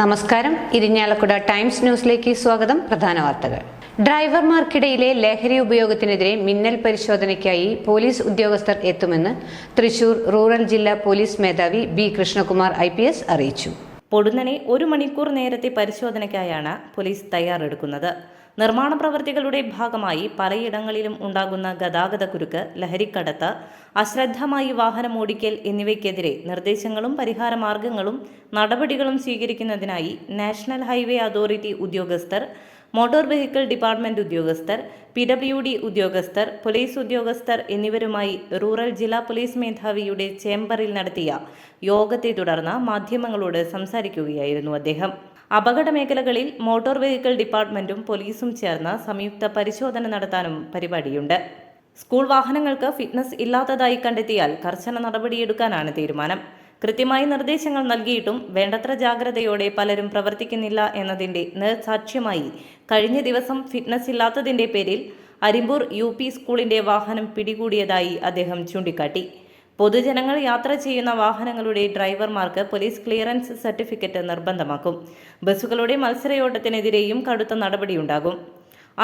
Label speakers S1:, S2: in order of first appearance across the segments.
S1: നമസ്കാരം ഇരിഞ്ഞാലക്കുട ടൈംസ് ന്യൂസിലേക്ക് സ്വാഗതം പ്രധാന വാർത്തകൾ ഡ്രൈവർമാർക്കിടയിലെ ലഹരി ഉപയോഗത്തിനെതിരെ മിന്നൽ പരിശോധനയ്ക്കായി പോലീസ് ഉദ്യോഗസ്ഥർ എത്തുമെന്ന് തൃശൂർ റൂറൽ ജില്ലാ പോലീസ് മേധാവി ബി കൃഷ്ണകുമാർ ഐ അറിയിച്ചു പൊടുന്നനെ ഒരു മണിക്കൂർ നേരത്തെ പരിശോധനയ്ക്കായാണ് പോലീസ് തയ്യാറെടുക്കുന്നത് നിർമ്മാണ പ്രവൃത്തികളുടെ ഭാഗമായി പലയിടങ്ങളിലും ഉണ്ടാകുന്ന കുരുക്ക് ലഹരിക്കടത്ത് അശ്രദ്ധമായി വാഹനം ഓടിക്കൽ എന്നിവയ്ക്കെതിരെ നിർദ്ദേശങ്ങളും പരിഹാര മാർഗങ്ങളും നടപടികളും സ്വീകരിക്കുന്നതിനായി നാഷണൽ ഹൈവേ അതോറിറ്റി ഉദ്യോഗസ്ഥർ മോട്ടോർ വെഹിക്കിൾ ഡിപ്പാർട്ട്മെന്റ് ഉദ്യോഗസ്ഥർ പി ഡബ്ല്യു ഡി ഉദ്യോഗസ്ഥർ പോലീസ് ഉദ്യോഗസ്ഥർ എന്നിവരുമായി റൂറൽ ജില്ലാ പോലീസ് മേധാവിയുടെ ചേംബറിൽ നടത്തിയ യോഗത്തെ തുടർന്ന് മാധ്യമങ്ങളോട് സംസാരിക്കുകയായിരുന്നു അദ്ദേഹം അപകട മേഖലകളിൽ മോട്ടോർ വെഹിക്കിൾ ഡിപ്പാർട്ട്മെന്റും പോലീസും ചേർന്ന് സംയുക്ത പരിശോധന നടത്താനും പരിപാടിയുണ്ട് സ്കൂൾ വാഹനങ്ങൾക്ക് ഫിറ്റ്നസ് ഇല്ലാത്തതായി കണ്ടെത്തിയാൽ കർശന നടപടിയെടുക്കാനാണ് തീരുമാനം കൃത്യമായ നിർദ്ദേശങ്ങൾ നൽകിയിട്ടും വേണ്ടത്ര ജാഗ്രതയോടെ പലരും പ്രവർത്തിക്കുന്നില്ല എന്നതിന്റെ നിർസാക്ഷ്യമായി കഴിഞ്ഞ ദിവസം ഫിറ്റ്നസ് ഇല്ലാത്തതിന്റെ പേരിൽ അരിമ്പൂർ യു സ്കൂളിന്റെ വാഹനം പിടികൂടിയതായി അദ്ദേഹം ചൂണ്ടിക്കാട്ടി പൊതുജനങ്ങൾ യാത്ര ചെയ്യുന്ന വാഹനങ്ങളുടെ ഡ്രൈവർമാർക്ക് പോലീസ് ക്ലിയറൻസ് സർട്ടിഫിക്കറ്റ് നിർബന്ധമാക്കും ബസ്സുകളുടെ മത്സരയോട്ടത്തിനെതിരെയും കടുത്ത നടപടിയുണ്ടാകും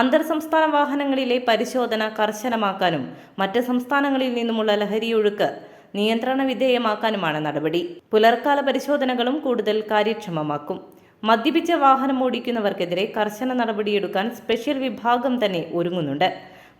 S1: അന്തർ സംസ്ഥാന വാഹനങ്ങളിലെ പരിശോധന കർശനമാക്കാനും മറ്റ് സംസ്ഥാനങ്ങളിൽ നിന്നുമുള്ള ലഹരിയൊഴുക്ക് നിയന്ത്രണ വിധേയമാക്കാനുമാണ് നടപടി പുലർക്കാല പരിശോധനകളും കൂടുതൽ കാര്യക്ഷമമാക്കും മദ്യപിച്ച വാഹനം ഓടിക്കുന്നവർക്കെതിരെ കർശന നടപടിയെടുക്കാൻ സ്പെഷ്യൽ വിഭാഗം തന്നെ ഒരുങ്ങുന്നുണ്ട്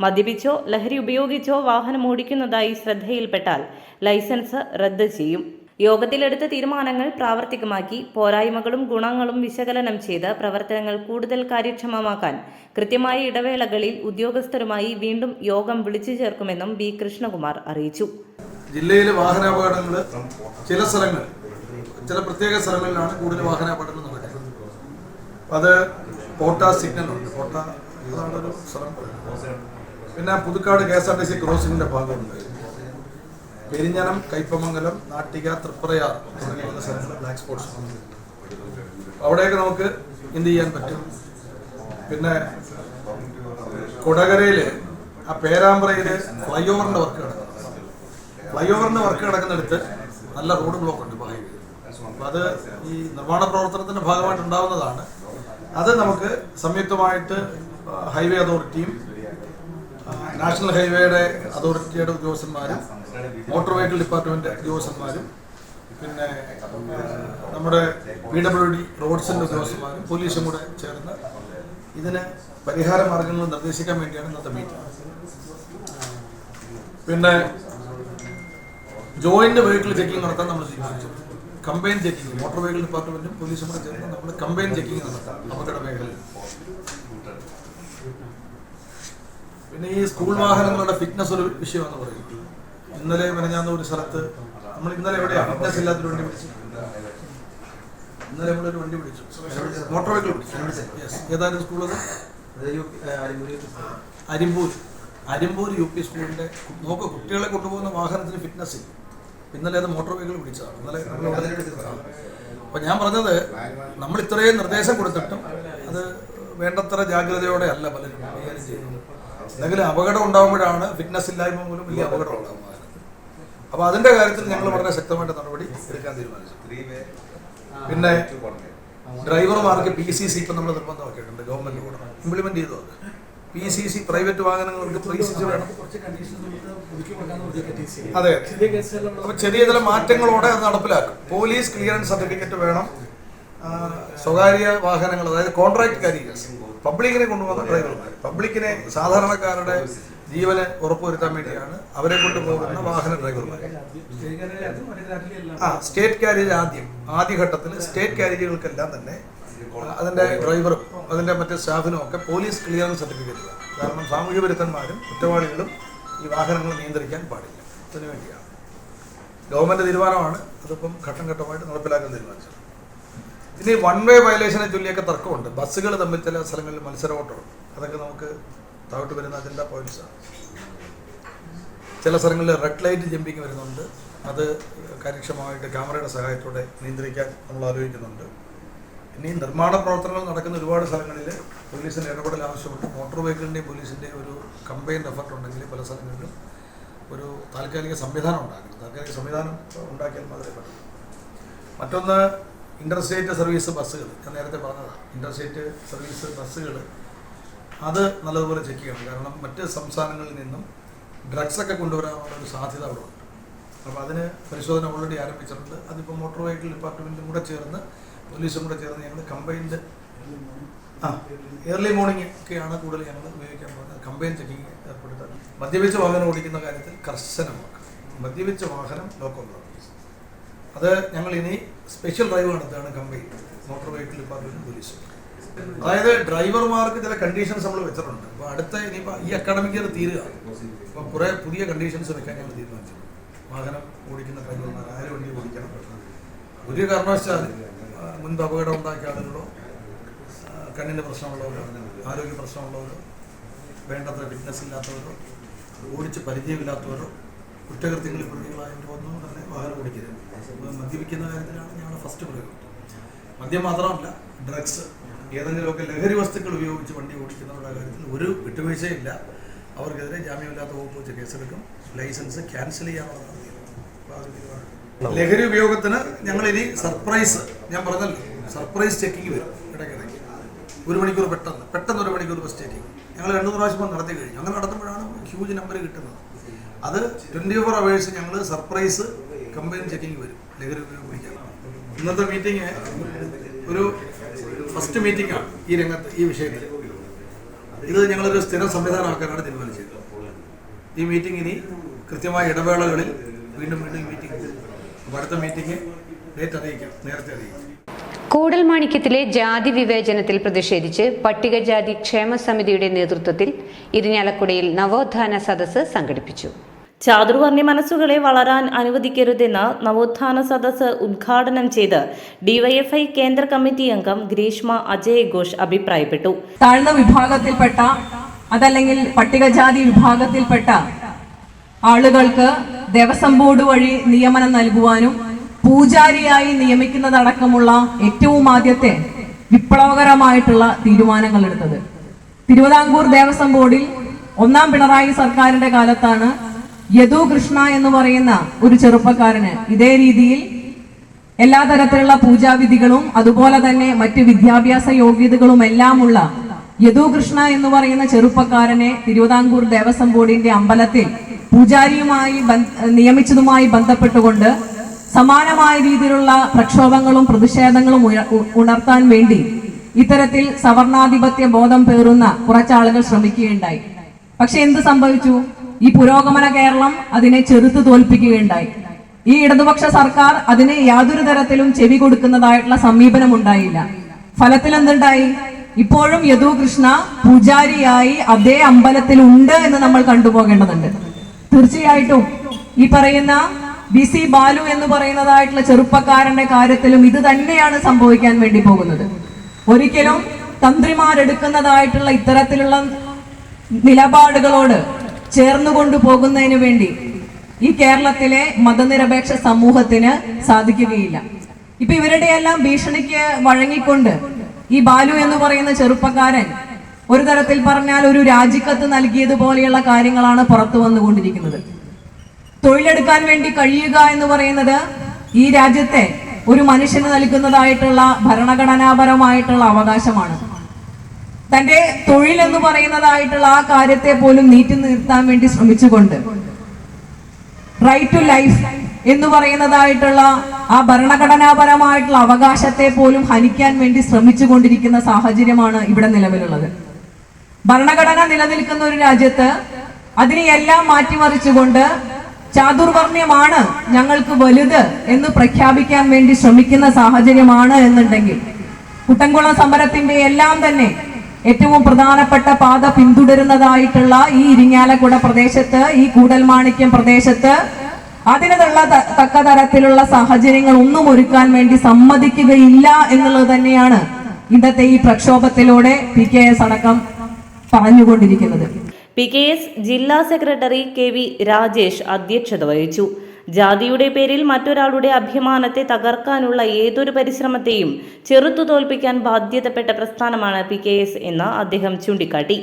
S1: മദ്യപിച്ചോ ലഹരി ഉപയോഗിച്ചോ വാഹനം ഓടിക്കുന്നതായി ശ്രദ്ധയിൽപ്പെട്ടാൽ ലൈസൻസ് റദ്ദ് ചെയ്യും യോഗത്തിലെടുത്ത തീരുമാനങ്ങൾ പ്രാവർത്തികമാക്കി പോരായ്മകളും ഗുണങ്ങളും വിശകലനം ചെയ്ത് പ്രവർത്തനങ്ങൾ കൂടുതൽ കാര്യക്ഷമമാക്കാൻ കൃത്യമായ ഇടവേളകളിൽ ഉദ്യോഗസ്ഥരുമായി വീണ്ടും യോഗം വിളിച്ചു ചേർക്കുമെന്നും ബി കൃഷ്ണകുമാർ അറിയിച്ചു
S2: ജില്ലയിലെ വാഹനാപകടങ്ങൾ ചില സ്ഥലങ്ങൾ ചില പ്രത്യേക സ്ഥലങ്ങളിലാണ് കൂടുതൽ വാഹനാപകടങ്ങൾ നടക്കുന്നത് അത് കോട്ട സിഗ്നൽ ഉണ്ട് കോട്ട അതാണ് ഒരു സ്ഥലം പിന്നെ Puthukkad K S R T C ക്രോസിംഗിന്റെ ഭാഗമുണ്ട് പെരിഞ്ഞനം കൈപ്പമംഗലം നാട്ടിക തൃപ്രയാർ ബ്ലാക്ക് സ്പോട്സ് അവിടെയൊക്കെ നമുക്ക് എന്ത് ചെയ്യാൻ പറ്റും പിന്നെ കൊടകരയില് ആ പേരാമ്പ്രയില് ഫ്ലൈ ഓവറിന്റെ വർക്ക് കിടക്കുന്നത് ഫ്ലൈ ഓവറിന്റെ വർക്ക് കിടക്കുന്നിടത്ത് നല്ല റോഡ് ബ്ലോക്ക് ഉണ്ട് ബഹൈവേ അപ്പൊ അത് ഈ നിർമ്മാണ പ്രവർത്തനത്തിന്റെ ഭാഗമായിട്ട് ഉണ്ടാവുന്നതാണ് അത് നമുക്ക് സംയുക്തമായിട്ട് ഹൈവേ അതോറിറ്റിയും നാഷണൽ ഹൈവേയുടെ അതോറിറ്റിയുടെ ഉദ്യോഗസ്ഥന്മാരും മോട്ടോർ വെഹിക്കിൾ ഡിപ്പാർട്ട്മെന്റ് ഉദ്യോഗസ്ഥന്മാരും പിന്നെ നമ്മുടെ പി ഡബ്ല്യു ഡി റോഡ്സിന്റെ ഉദ്യോഗസ്ഥന്മാരും പോലീസും കൂടെ ചേർന്ന് ഇതിന് പരിഹാര മാർഗങ്ങൾ നിർദ്ദേശിക്കാൻ വേണ്ടിയാണ് ഇന്നത്തെ മീറ്റിംഗ് പിന്നെ ജോയിന്റ് വെഹിക്കിൾ ചെക്കിംഗ് നടത്താൻ നമ്മൾ തീരുമാനിച്ചു കമ്പൈൻ ചെക്കിംഗ് മോട്ടോർ വെഹിക്കിൾ ഡിപ്പാർട്ട്മെന്റും പോലീസും കൂടെ ചേർന്ന് നമ്മൾ കമ്പൈൻ ചെക്കിംഗ് നടത്താം അപകട മേഖല പിന്നെ ഈ സ്കൂൾ വാഹനങ്ങളുടെ ഫിറ്റ്നസ് ഒരു വിഷയമാണെന്ന് പറയും ഇന്നലെ മെനഞ്ഞാന്ന് ഒരു സ്ഥലത്ത് നമ്മൾ ഇന്നലെ എവിടെയാണ് ഫിറ്റ്നസ് ഇല്ലാത്തൊരു വണ്ടി പിടിച്ചു ഇന്നലെ ഒരു വണ്ടി പിടിച്ചു മോട്ടോർ വെഹിക്കിൾ പിടിച്ചു യെസ് ഏതായാലും സ്കൂളത് അരിമ്പൂർ അരിമ്പൂർ യു പി സ്കൂളിന്റെ നോക്ക് കുട്ടികളെ കൊണ്ടുപോകുന്ന വാഹനത്തിന് ഫിറ്റ്നസ് ഇല്ല ഇന്നലെ അത് മോട്ടോർ വെഹിക്കിൾ പിടിച്ചതാണ് ഇന്നലെ അപ്പോൾ ഞാൻ പറഞ്ഞത് നമ്മൾ ഇത്രയും നിർദ്ദേശം കൊടുത്തിട്ടും അത് വേണ്ടത്ര ജാഗ്രതയോടെ അല്ല പലരും കൈകാര്യം ചെയ്യുന്നത് അല്ലെങ്കിൽ അപകടം ഉണ്ടാകുമ്പോഴാണ് ഫിറ്റ്നസ് ഇല്ലായ്മ മൂലം വലിയ അപകടം ഉണ്ടാകുന്നത് അപ്പോൾ അതിന്റെ കാര്യത്തിൽ ഞങ്ങൾ വളരെ ശക്തമായിട്ട് നടപടി എടുക്കാൻ തീരുമാനിച്ചു പിന്നെ ഡ്രൈവർമാർക്ക് പി സി സി ഇപ്പം നമ്മൾ നിർബന്ധമാക്കിയിട്ടുണ്ട് ഗവൺമെന്റ് കൂടെ ഇംപ്ലിമെന്റ് ചെയ്തു അത് പി സി സി പ്രൈവറ്റ് വാഹനങ്ങൾക്ക് അതെ അപ്പൊ ചെറിയ ചില മാറ്റങ്ങളോടെ അത് നടപ്പിലാക്കും പോലീസ് ക്ലിയറൻസ് സർട്ടിഫിക്കറ്റ് വേണം സ്വകാര്യ വാഹനങ്ങൾ അതായത് കോൺട്രാക്ട് കാരിയേഴ്സ് പബ്ലിക്കിനെ കൊണ്ടുപോകുന്ന ഡ്രൈവർമാർ പബ്ലിക്കിനെ സാധാരണക്കാരുടെ ജീവനെ ഉറപ്പുവരുത്താൻ വേണ്ടിയാണ് അവരെ കൊണ്ടുപോകുന്ന വാഹന ഡ്രൈവർമാർ ആ സ്റ്റേറ്റ് കാരേജ് ആദ്യം ആദ്യഘട്ടത്തിൽ സ്റ്റേറ്റ് കാരേജുകൾക്കെല്ലാം തന്നെ അതിൻ്റെ ഡ്രൈവറും അതിൻ്റെ മറ്റേ സ്റ്റാഫിനും ഒക്കെ പോലീസ് ക്ലിയറൻസ് സർട്ടിഫിക്കറ്റ് കാരണം സാമൂഹ്യ വിരുദ്ധന്മാരും കുറ്റവാളികളും ഈ വാഹനങ്ങൾ നിയന്ത്രിക്കാൻ പാടില്ല അതിനു വേണ്ടിയാണ് ഗവൺമെൻറ് തീരുമാനമാണ് അതിപ്പം ഘട്ടം ഘട്ടമായിട്ട് നടപ്പിലാക്കാൻ തീരുമാനിച്ചത് ഇനി വൺ വേ വയലേഷനെ ചൊല്ലിയൊക്കെ തർക്കമുണ്ട് ബസ്സുകൾ തമ്മിൽ ചില സ്ഥലങ്ങളിൽ മത്സര അതൊക്കെ നമുക്ക് താഴോട്ട് വരുന്ന അജണ്ട പോയിന്റ്സാണ് ചില സ്ഥലങ്ങളിൽ റെഡ് ലൈറ്റ് ജമ്പിങ് വരുന്നുണ്ട് അത് കാര്യക്ഷമമായിട്ട് ക്യാമറയുടെ സഹായത്തോടെ നിയന്ത്രിക്കാൻ നമ്മൾ ആലോചിക്കുന്നുണ്ട് ഇനി നിർമ്മാണ പ്രവർത്തനങ്ങൾ നടക്കുന്ന ഒരുപാട് സ്ഥലങ്ങളിൽ പോലീസിൻ്റെ ഇടപെടൽ ആവശ്യമുണ്ട് മോട്ടോർ വെഹിക്കിളിൻ്റെയും പോലീസിൻ്റെയും ഒരു കമ്പൈൻ എഫർട്ട് ഉണ്ടെങ്കിൽ പല സ്ഥലങ്ങളിലും ഒരു താൽക്കാലിക സംവിധാനം ഉണ്ടാക്കണം താൽക്കാലിക സംവിധാനം ഉണ്ടാക്കിയാൽ മാത്രമേ പറ്റൂ മറ്റൊന്ന് ഇൻ്റർസ്റ്റേറ്റ് സർവീസ് ബസ്സുകൾ ഞാൻ നേരത്തെ പറഞ്ഞതാണ് ഇൻ്റർസ്റ്റേറ്റ് സർവീസ് ബസ്സുകൾ അത് നല്ലതുപോലെ ചെക്ക് ചെയ്യണം കാരണം മറ്റ് സംസ്ഥാനങ്ങളിൽ നിന്നും ഡ്രഗ്സൊക്കെ കൊണ്ടുവരാനുള്ള ഒരു സാധ്യത അവിടെ ഉണ്ട് അപ്പോൾ അതിന് പരിശോധന ഓൾറെഡി ആരംഭിച്ചിട്ടുണ്ട് അതിപ്പോൾ മോട്ടോർ വെഹിക്കിൾ ഡിപ്പാർട്ട്മെൻറ്റും കൂടെ ചേർന്ന് പോലീസും കൂടെ ചേർന്ന് ഞങ്ങൾ കമ്പൈൻഡ് ആ ഏർലി മോർണിംഗ് ഒക്കെയാണ് കൂടുതൽ ഞങ്ങൾ ഉപയോഗിക്കാൻ പോകുന്നത് കമ്പൈൻ ചെക്കിങ് ഏർപ്പെടുത്താൻ മദ്യപിച്ച വാഹനം ഓടിക്കുന്ന കാര്യത്തിൽ കർശനമാക്കാം മദ്യപിച്ച വാഹനം ലോ കോംപ്രമൈസ് അത് ഞങ്ങൾ ഇനി സ്പെഷ്യൽ ഡ്രൈവ് നടത്തുകയാണ് company motor vehicle department police അതായത് ഡ്രൈവർമാർക്ക് ചില കണ്ടീഷൻസ് നമ്മൾ വെച്ചിട്ടുണ്ട് അപ്പോൾ അടുത്ത ഇനിയിപ്പോൾ ഈ അക്കാഡമിക് ഇയർ തീരുക അപ്പോൾ കുറേ പുതിയ കണ്ടീഷൻസ് വെക്കാൻ ഞങ്ങൾ തീരുമാനിച്ചു വാഹനം ഓടിക്കുന്ന ഡ്രൈവർമാർ ആര് വണ്ടി ഓടിക്കണം ഒരു കാരണവശാൽ മുൻപ് അപകടം ഉണ്ടാക്കിയ ആളുകളോ കണ്ണിൻ്റെ പ്രശ്നമുള്ളവരോ ആരോഗ്യ പ്രശ്നമുള്ളവരോ വേണ്ടത്ര ഫിറ്റ്നസ് ഇല്ലാത്തവരോ ഓടിച്ച് പരിചയമില്ലാത്തവരോ കുറ്റകൃത്യങ്ങളിൽ പ്രതികളായ വന്നു തന്നെ വാഹനം ഓടിക്കരുത് മദ്യപിക്കുന്ന കാര്യത്തിലാണ് ഞങ്ങളുടെ ഫസ്റ്റ് പ്രയോഗം മദ്യം മാത്രമല്ല ഡ്രഗ്സ് ഏതെങ്കിലുമൊക്കെ ലഹരി വസ്തുക്കൾ ഉപയോഗിച്ച് വണ്ടി ഓടിക്കുന്നവരുടെ കാര്യത്തിൽ ഒരു വിട്ടുവീഴ്ചയില്ല അവർക്കെതിരെ ജാമ്യമില്ലാത്ത വകുപ്പ് വെച്ച് കേസെടുക്കും ലൈസൻസ് ക്യാൻസൽ ചെയ്യാനുള്ളതാണ് ലഹരി ഉപയോഗത്തിന് ഞങ്ങൾ ഇനി സർപ്രൈസ് ഞാൻ പറഞ്ഞല്ലോ സർപ്രൈസ് ചെക്കിങ് വരും ഇടയ്ക്കിടയ്ക്ക് ഒരു മണിക്കൂർ പെട്ടെന്ന് പെട്ടെന്ന് ഒരു മണിക്കൂർ ബസ് ചെക്കിങ് ഞങ്ങൾ രണ്ടു പ്രാവശ്യം നടത്തി കഴിഞ്ഞു അങ്ങനെ നടത്തുമ്പോഴാണ് ഹ്യൂജ് നമ്പർ കിട്ടുന്നത് അത് ട്വന്റി ഫോർ അവേഴ്സ് ഞങ്ങൾ സർപ്രൈസ് കമ്പൈൻ ചെക്കിങ് വരും ലഹരി ഉപയോഗിക്കാം ഇന്നത്തെ മീറ്റിംഗ് ഒരു ഫസ്റ്റ് മീറ്റിംഗ് ആണ് ഈ രംഗത്ത് ഈ വിഷയത്തിൽ ഇത് ഞങ്ങളൊരു സ്ഥിരം സംവിധാനമാക്കാനാണ് തീരുമാനിച്ചത് ഈ മീറ്റിംഗ് ഇനി കൃത്യമായ ഇടവേളകളിൽ വീണ്ടും വീണ്ടും മീറ്റിംഗ് അപ്പോൾ അടുത്ത മീറ്റിംഗ് ഡേറ്റ് അറിയിക്കാം നേരത്തെ അറിയിക്കാം
S3: കൂടൽമാണിക്യത്തിലെ ജാതി വിവേചനത്തിൽ പ്രതിഷേധിച്ച് പട്ടികജാതി ക്ഷേമ സമിതിയുടെ നേതൃത്വത്തിൽ ഇരിഞ്ഞാലക്കുടയിൽ നവോത്ഥാന സദസ്സ് സംഘടിപ്പിച്ചു ചാതുർവർണ്ണി മനസ്സുകളെ വളരാൻ അനുവദിക്കരുതെന്ന് നവോത്ഥാന സദസ്സ് ഉദ്ഘാടനം ചെയ്ത് ഡിവൈഎഫ്ഐ കേന്ദ്ര കമ്മിറ്റി അംഗം ഗ്രീഷ്മ അജയ് ഘോഷ് അഭിപ്രായപ്പെട്ടു താഴ്ന്ന വിഭാഗത്തിൽപ്പെട്ട അതല്ലെങ്കിൽ പട്ടികജാതി വിഭാഗത്തിൽപ്പെട്ട ആളുകൾക്ക് ദേവസ്വം ബോർഡ് വഴി നിയമനം നൽകുവാനും പൂജാരിയായി നിയമിക്കുന്നതടക്കമുള്ള ഏറ്റവും ആദ്യത്തെ വിപ്ലവകരമായിട്ടുള്ള തീരുമാനങ്ങൾ എടുത്തത് തിരുവിതാംകൂർ ദേവസ്വം ബോർഡിൽ ഒന്നാം പിണറായി സർക്കാരിന്റെ കാലത്താണ് യദു കൃഷ്ണ എന്ന് പറയുന്ന ഒരു ചെറുപ്പക്കാരന് ഇതേ രീതിയിൽ എല്ലാ തരത്തിലുള്ള പൂജാവിധികളും അതുപോലെ തന്നെ മറ്റ് വിദ്യാഭ്യാസ യോഗ്യതകളും എല്ലാമുള്ള യദു കൃഷ്ണ എന്ന് പറയുന്ന ചെറുപ്പക്കാരനെ തിരുവിതാംകൂർ ദേവസ്വം ബോർഡിന്റെ അമ്പലത്തിൽ പൂജാരിയുമായി നിയമിച്ചതുമായി ബന്ധപ്പെട്ടുകൊണ്ട് സമാനമായ രീതിയിലുള്ള പ്രക്ഷോഭങ്ങളും പ്രതിഷേധങ്ങളും ഉണർത്താൻ വേണ്ടി ഇത്തരത്തിൽ സവർണാധിപത്യ ബോധം പേറുന്ന കുറച്ചാളുകൾ ശ്രമിക്കുകയുണ്ടായി പക്ഷെ എന്ത് സംഭവിച്ചു ഈ പുരോഗമന കേരളം അതിനെ ചെറുത്തു തോൽപ്പിക്കുകയുണ്ടായി ഈ ഇടതുപക്ഷ സർക്കാർ അതിന് യാതൊരു തരത്തിലും ചെവി കൊടുക്കുന്നതായിട്ടുള്ള സമീപനം ഉണ്ടായില്ല ഫലത്തിൽ എന്തുണ്ടായി ഇപ്പോഴും യദു കൃഷ്ണ പൂജാരിയായി അതേ അമ്പലത്തിൽ ഉണ്ട് എന്ന് നമ്മൾ കണ്ടുപോകേണ്ടതുണ്ട് തീർച്ചയായിട്ടും ഈ പറയുന്ന ബി സി ബാലു എന്ന് പറയുന്നതായിട്ടുള്ള ചെറുപ്പക്കാരന്റെ കാര്യത്തിലും ഇത് തന്നെയാണ് സംഭവിക്കാൻ വേണ്ടി പോകുന്നത് ഒരിക്കലും തന്ത്രിമാരെടുക്കുന്നതായിട്ടുള്ള ഇത്തരത്തിലുള്ള നിലപാടുകളോട് ചേർന്നു കൊണ്ടുപോകുന്നതിന് വേണ്ടി ഈ കേരളത്തിലെ മതനിരപേക്ഷ സമൂഹത്തിന് സാധിക്കുകയില്ല ഇപ്പൊ എല്ലാം ഭീഷണിക്ക് വഴങ്ങിക്കൊണ്ട് ഈ ബാലു എന്ന് പറയുന്ന ചെറുപ്പക്കാരൻ ഒരു തരത്തിൽ പറഞ്ഞാൽ ഒരു രാജിക്കത്ത് നൽകിയതുപോലെയുള്ള കാര്യങ്ങളാണ് പുറത്തു വന്നുകൊണ്ടിരിക്കുന്നത് തൊഴിലെടുക്കാൻ വേണ്ടി കഴിയുക എന്ന് പറയുന്നത് ഈ രാജ്യത്തെ ഒരു മനുഷ്യന് നൽകുന്നതായിട്ടുള്ള ഭരണഘടനാപരമായിട്ടുള്ള അവകാശമാണ് തന്റെ തൊഴിലെന്ന് എന്ന് പറയുന്നതായിട്ടുള്ള ആ കാര്യത്തെ പോലും നീട്ടി നിർത്താൻ വേണ്ടി ശ്രമിച്ചുകൊണ്ട് റൈറ്റ് ടു ലൈഫ് എന്ന് പറയുന്നതായിട്ടുള്ള ആ ഭരണഘടനാപരമായിട്ടുള്ള അവകാശത്തെ പോലും ഹനിക്കാൻ വേണ്ടി ശ്രമിച്ചു കൊണ്ടിരിക്കുന്ന സാഹചര്യമാണ് ഇവിടെ നിലവിലുള്ളത് ഭരണഘടന നിലനിൽക്കുന്ന ഒരു രാജ്യത്ത് അതിനെയെല്ലാം മാറ്റിമറിച്ചുകൊണ്ട് ചാതുർവർണ്യമാണ് ഞങ്ങൾക്ക് വലുത് എന്ന് പ്രഖ്യാപിക്കാൻ വേണ്ടി ശ്രമിക്കുന്ന സാഹചര്യമാണ് എന്നുണ്ടെങ്കിൽ കുട്ടംകുളം സമരത്തിന്റെ എല്ലാം തന്നെ ഏറ്റവും പ്രധാനപ്പെട്ട പാത പിന്തുടരുന്നതായിട്ടുള്ള ഈ ഇരിങ്ങാലക്കുട പ്രദേശത്ത് ഈ കൂടൽമാണിക്യം പ്രദേശത്ത് അതിനുള്ള തക്ക തരത്തിലുള്ള സാഹചര്യങ്ങൾ ഒന്നും ഒരുക്കാൻ വേണ്ടി സമ്മതിക്കുകയില്ല എന്നുള്ളത് തന്നെയാണ് ഇന്നത്തെ ഈ പ്രക്ഷോഭത്തിലൂടെ പി കെ എസ് അടക്കം പറഞ്ഞുകൊണ്ടിരിക്കുന്നത് പി കെ എസ് ജില്ലാ സെക്രട്ടറി കെ വി രാജേഷ് അധ്യക്ഷത വഹിച്ചു ജാതിയുടെ പേരിൽ മറ്റൊരാളുടെ അഭിമാനത്തെ തകർക്കാനുള്ള ഏതൊരു പരിശ്രമത്തെയും ചെറുത്തു തോൽപ്പിക്കാൻ ബാധ്യതപ്പെട്ട പ്രസ്ഥാനമാണ് പി കെ എസ് എന്ന് അദ്ദേഹം ചൂണ്ടിക്കാട്ടി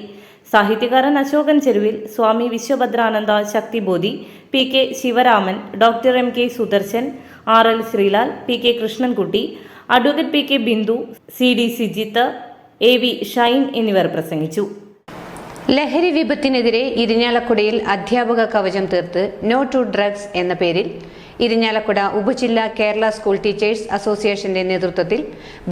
S3: സാഹിത്യകാരൻ Ashokan Cheruvil Swami Vishwabhadrananda Shaktibodhi P K Sivaraman doctor M K Sudarshan R L Srilal P K Krishnankutty advocate P K Bindu C D Sijith A V Shine എന്നിവർ പ്രസംഗിച്ചു ലഹരി വിപത്തിനെതിരെ ഇരിഞ്ഞാലക്കുടയിൽ അധ്യാപക കവചം തീർത്ത് നോ ടു ഡ്രഗ്സ് എന്ന പേരിൽ ഇരിഞ്ഞാലക്കുട ഉപജില്ല കേരള സ്കൂൾ ടീച്ചേഴ്സ് അസോസിയേഷന്റെ നേതൃത്വത്തിൽ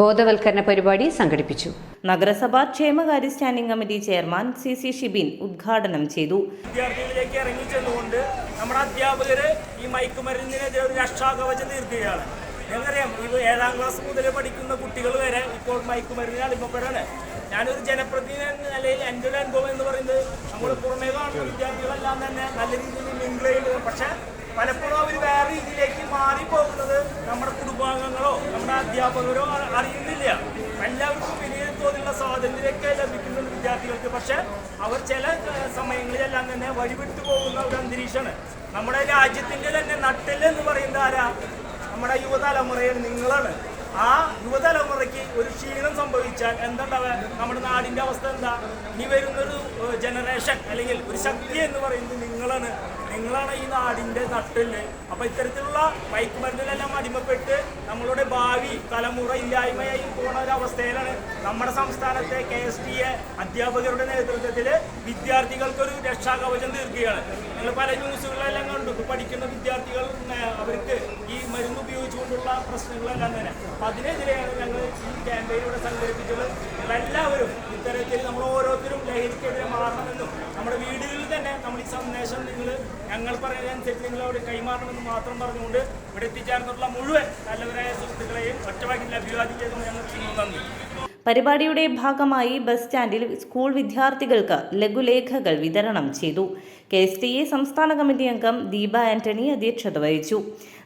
S3: ബോധവൽക്കരണ പരിപാടി സംഘടിപ്പിച്ചു നഗരസഭാ ക്ഷേമകാര്യ standing committee chairman C C Shibin ഉദ്ഘാടനം ചെയ്തു
S4: വിദ്യാർത്ഥികളിലേക്ക് ചെന്നുകൊണ്ട് നമ്മുടെ അധ്യാപകര് ഈ മയക്കുമരുന്നിനെതിരെ ഒരു രക്ഷാകവചം തീർത്തുകയാണ് ഞങ്ങൾക്കറിയാം ഇത് ഏഴാം ക്ലാസ് മുതൽ പഠിക്കുന്ന കുട്ടികൾ വരെ ഇപ്പോൾ മയക്കുമരുന്നിനെ അടിമപ്പെടാണ് ഞാനൊരു ജനപ്രതിനിധി എന്ന നിലയിൽ എൻ്റെ ഒരു അനുഭവം എന്ന് പറയുന്നത് നമ്മൾ പുറമേ കാണുന്ന വിദ്യാർത്ഥികളെല്ലാം തന്നെ നല്ല രീതിയിൽ ലിങ്ക് ചെയ്യുന്നത് പക്ഷേ പലപ്പോഴും അവർ വേറെ രീതിയിലേക്ക് മാറിപ്പോകുന്നത് നമ്മുടെ കുടുംബാംഗങ്ങളോ നമ്മുടെ അധ്യാപകരോ അറിയുന്നില്ല എല്ലാവർക്കും വലിയ തോതിലുള്ള സ്വാതന്ത്ര്യമൊക്കെ ലഭിക്കുന്നുണ്ട് വിദ്യാർത്ഥികൾക്ക് പക്ഷെ അവർ ചില സമയങ്ങളിലെല്ലാം തന്നെ വഴിവിട്ടു പോകുന്ന ഒരു അന്തരീക്ഷമാണ് നമ്മുടെ രാജ്യത്തിൻ്റെ തന്നെ നട്ടെല്ല് എന്ന് പറയുന്നത് ആരാ നമ്മുടെ യുവതലമുറയിൽ നിങ്ങളാണ് ആ യുവതലമുറയ്ക്ക് ഒരു ക്ഷീണം സംഭവിച്ചാൽ എന്തുണ്ടാവുക നമ്മുടെ നാടിൻ്റെ അവസ്ഥ എന്താ ഇനി വരുന്നൊരു ജനറേഷൻ അല്ലെങ്കിൽ ഒരു ശക്തി എന്ന് പറയുന്നത് നിങ്ങളാണ് നിങ്ങളാണ് ഈ നാടിൻ്റെ നട്ടല് അപ്പം ഇത്തരത്തിലുള്ള ബൈക്ക് മരുന്നിലെല്ലാം അടിമപ്പെട്ട് നമ്മളുടെ ഭാവി തലമുറ ഇല്ലായ്മയായി പോണ ഒരു അവസ്ഥയിലാണ് നമ്മുടെ സംസ്ഥാനത്തെ കെ എസ് ടി എ അധ്യാപകരുടെ നേതൃത്വത്തിൽ വിദ്യാർത്ഥികൾക്കൊരു രക്ഷാകവചം തീർക്കുകയാണ് നിങ്ങൾ പല ന്യൂസുകളെല്ലാം കണ്ടു പഠിക്കുന്ന വിദ്യാർത്ഥികൾ അവർക്ക് മരുന്ന് ഉപയോഗിച്ചുകൊണ്ടുള്ള പ്രശ്നങ്ങളെല്ലാം തന്നെ അപ്പം അതിനെതിരെയാണ് ഞങ്ങൾ ഈ ക്യാമ്പയിലൂടെ സംഘടിപ്പിച്ചത് എല്ലാവരും ഇത്തരത്തിൽ നമ്മൾ ഓരോരുത്തരും ലഹരിക്കെതിരെ മാറണമെന്നും നമ്മുടെ വീടുകളിൽ തന്നെ നമ്മൾ ഈ സന്ദേശം നിങ്ങൾ ഞങ്ങൾ പറയുന്നതനുസരിച്ച് നിങ്ങൾ അവിടെ കൈമാറണമെന്ന് മാത്രം പറഞ്ഞുകൊണ്ട് ഇവിടെ എത്തിച്ചേർന്നിട്ടുള്ള മുഴുവൻ നല്ലവരായ സുഹൃത്തുക്കളെയും ഒറ്റവാക്കി അഭിവാദ്യം ചെയ്തുകൊണ്ട് ഞങ്ങൾ നന്ദി
S3: പരിപാടിയുടെ ഭാഗമായി ബസ് സ്റ്റാൻഡിൽ സ്കൂൾ വിദ്യാർത്ഥികൾക്ക് ലഘുലേഖകൾ വിതരണം ചെയ്തു കെ എസ് ടി എ സംസ്ഥാന കമ്മിറ്റി അംഗം ദീപ ആന്റണി അധ്യക്ഷത വഹിച്ചു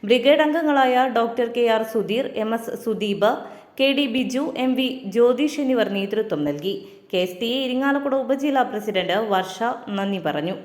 S3: ബ്രിഗേഡ് അംഗങ്ങളായ doctor K R Sudheer M S Sudeep K D Biju M V Jyothish എന്നിവർ നേതൃത്വം നൽകി K S T A Irinjalakuda ഉപജില്ലാ പ്രസിഡന്റ് വർഷ നന്ദി പറഞ്ഞു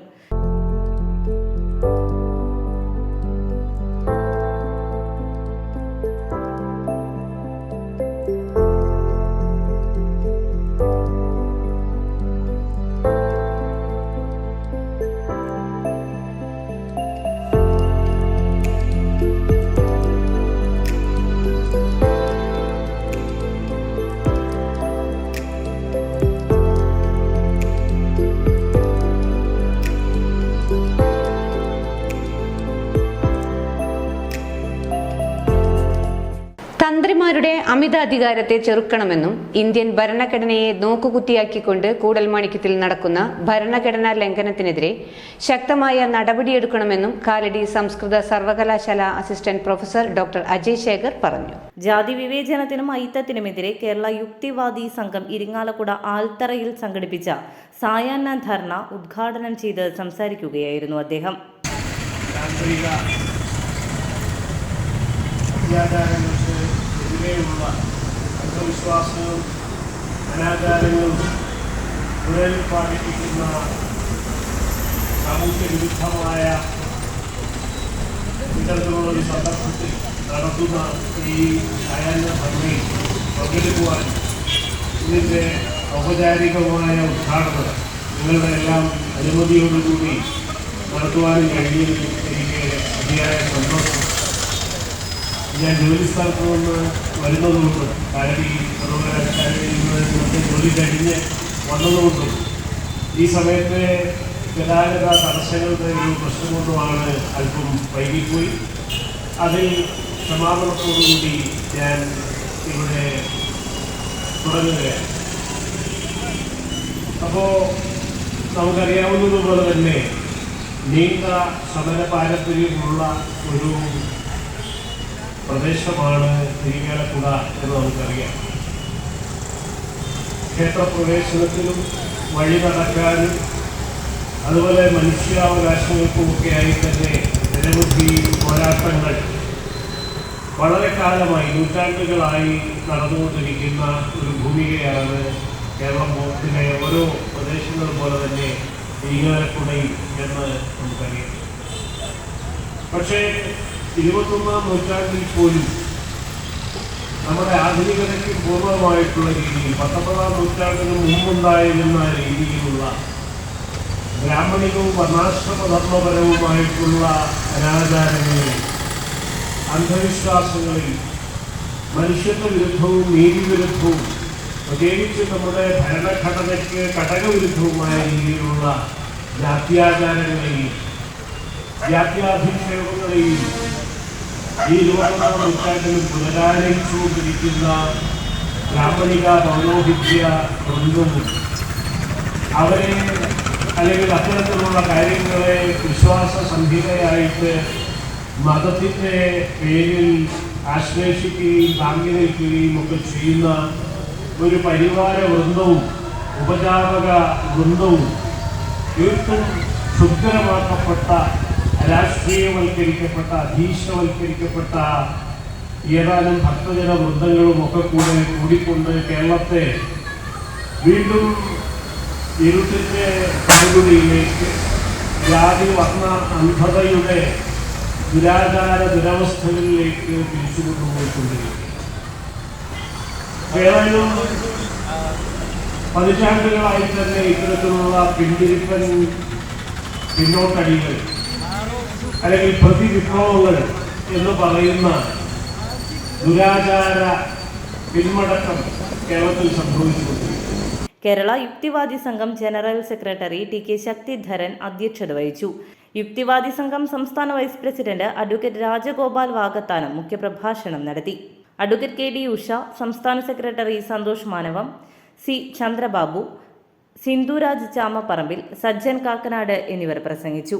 S3: തന്ത്രിമാരുടെ അമിതാധികാരത്തെ ചെറുക്കണമെന്നും ഇന്ത്യൻ ഭരണഘടനയെ നോക്കുകുത്തിയാക്കിക്കൊണ്ട് കൂടൽമാണിക്യത്തിൽ നടക്കുന്ന ഭരണഘടനാ ലംഘനത്തിനെതിരെ ശക്തമായ നടപടിയെടുക്കണമെന്നും കാലടി സംസ്കൃത സർവകലാശാല assistant professor doctor Ajay Sekhar പറഞ്ഞു ജാതി വിവേചനത്തിനും ഐത്തത്തിനുമെതിരെ കേരള യുക്തിവാദി സംഘം ഇരിങ്ങാലക്കുട ആൽത്തറയിൽ സംഘടിപ്പിച്ച സായാഹ്ന ധർണ ഉദ്ഘാടനം ചെയ്ത് സംസാരിക്കുകയായിരുന്നു അദ്ദേഹം
S5: താന്ത്രിക ഇവിടെയുള്ള അന്ധവിശ്വാസവും അനാചാരങ്ങളും പുനരുൽപ്പാദിപ്പിക്കുന്ന സാമൂഹ്യവിരുദ്ധമായ ഇത്തരത്തിലുള്ളൊരു സന്ദർഭത്തിൽ നടത്തുന്ന ഈ അയന്ന ഭംഗിയിൽ പങ്കെടുക്കുവാൻ ഇതിൻ്റെ ഔപചാരികമായ ഉദ്ഘാടനം നിങ്ങളുടെ എല്ലാം അനുമതിയോടുകൂടി നടത്തുവാനും കഴിഞ്ഞതിൽ എനിക്ക് അതിയായ സന്തോഷം ഞാൻ ജോലി സ്ഥലത്ത് നിന്ന് വരുന്നതുകൊണ്ടും കാരണം ഈ സർവകലാശാലയിൽ ജോലി കഴിഞ്ഞ് വന്നതുകൊണ്ടും ഈ സമയത്തെ ഗതാഗത തടസ്സങ്ങളുടെ ഒരു പ്രശ്നം കൊണ്ടുമാണ് അല്പം വൈകിപ്പോയി അതിൽ ക്ഷമാപണത്തോടുകൂടി ഞാൻ ഇവിടെ തുടങ്ങുകയാണ് അപ്പോൾ നമുക്കറിയാവുന്നതുപോലെ തന്നെ നീണ്ട സമര പാരമ്പര്യമുള്ള ഒരു പ്രദേശമാണ് തിരികേലക്കുട എന്ന് നമുക്കറിയാം ക്ഷേത്രപ്രവേശനത്തിനും വഴി നടക്കാനും അതുപോലെ മനുഷ്യാവകാശങ്ങൾക്കുമൊക്കെയായി തന്നെ നിരവധി പോരാട്ടങ്ങൾ വളരെ കാലമായി നൂറ്റാണ്ടുകളായി നടന്നുകൊണ്ടിരിക്കുന്ന ഒരു ഭൂമികയാണ് കേരളം ബോർഡിലെ ഓരോ പ്രദേശങ്ങൾ പോലെ തന്നെ തിരികേലക്കുടയിൽ എന്ന് നമുക്കറിയാം പക്ഷേ ഇരുപത്തൊന്നാം നൂറ്റാണ്ടിൽ പോലും നമ്മുടെ ആധുനികതയ്ക്ക് പൂർണ്ണമായിട്ടുള്ള രീതിയിൽ പത്തൊമ്പതാം നൂറ്റാണ്ടിന് മുമ്പുണ്ടായിരുന്ന രീതിയിലുള്ള ബ്രാഹ്മണികവും ധർമ്മപരവുമായിട്ടുള്ള അനാചാരങ്ങളിൽ അന്ധവിശ്വാസങ്ങളിൽ മനുഷ്യത്വ വിരുദ്ധവും വിരുദ്ധവും പ്രത്യേകിച്ച് നമ്മുടെ ഭരണഘടനയ്ക്ക് ഘടകവിരുദ്ധവുമായ രീതിയിലുള്ള ജാത്യാചാരങ്ങളെയും ജാത്യാധിക്ഷേപങ്ങളെയും ഈ ഇരുപത്തൊന്നാം നൂറ്റാണ്ടിൽ പുനരാരംഭിച്ചുകൊണ്ടിരിക്കുന്ന ബ്രാഹ്മണിക പൗരോഹിത്യ ബന്ധവും അവരെ അല്ലെങ്കിൽ അത്തരത്തിലുള്ള കാര്യങ്ങളെ വിശ്വാസ സംഹിതയായിട്ട് മതത്തിൻ്റെ പേരിൽ ആശ്ലേഷിക്കുകയും താങ്ങി നിൽക്കുകയും ഒക്കെ ചെയ്യുന്ന ഒരു പരിവാര വൃന്ദവും ഉപജാപക വൃന്ദവും തീർത്തും ശുദ്ധരമാക്കപ്പെട്ട രാഷ്ട്രീയവൽക്കരിക്കപ്പെട്ട അധീശവൽക്കരിക്കപ്പെട്ട ഏതാനും ഭക്തജന വൃദ്ധങ്ങളും ഒക്കെ കൂടെ കൂടിക്കൊണ്ട് കേരളത്തെ വീണ്ടും ഇരുട്ടിൻ്റെ പടുകുടിയിലേക്ക് ജാതി വർണ്ണ അന്ധതയുടെ ദുരാചാര ദുരവസ്ഥകളിലേക്ക് തിരിച്ചു കൊണ്ടുപോയിക്കൊണ്ടിരിക്കുന്നു ഏതായാലും പതിറ്റാണ്ടുകളായി തന്നെ ഇത്തരത്തിലുള്ള പിന്തിരിപ്പൻ പിന്നോട്ടടികൾ അല്ലെങ്കിൽ വിഭവങ്ങൾ എന്ന് പറയുന്ന ദുരാചാര പിന്മടക്കം കേരളത്തിൽ സംഭവിച്ചു കേരള യുക്തിവാദി സംഘം general secretary T K Sakthidharan അധ്യക്ഷത വഹിച്ചു യുക്തിവാദി സംഘം സംസ്ഥാന vice president advocate Rajagopal Vagathanam മുഖ്യപ്രഭാഷണം നടത്തി അഡ്വക്കേറ്റ് കെ ഡി ഉഷ സംസ്ഥാന സെക്രട്ടറി സന്തോഷ് മാനവം സി ചന്ദ്രബാബു സിന്ധുരാജ് ചാമപ്പറമ്പിൽ സജ്ജൻ കാക്കനാട് എന്നിവർ പ്രസംഗിച്ചു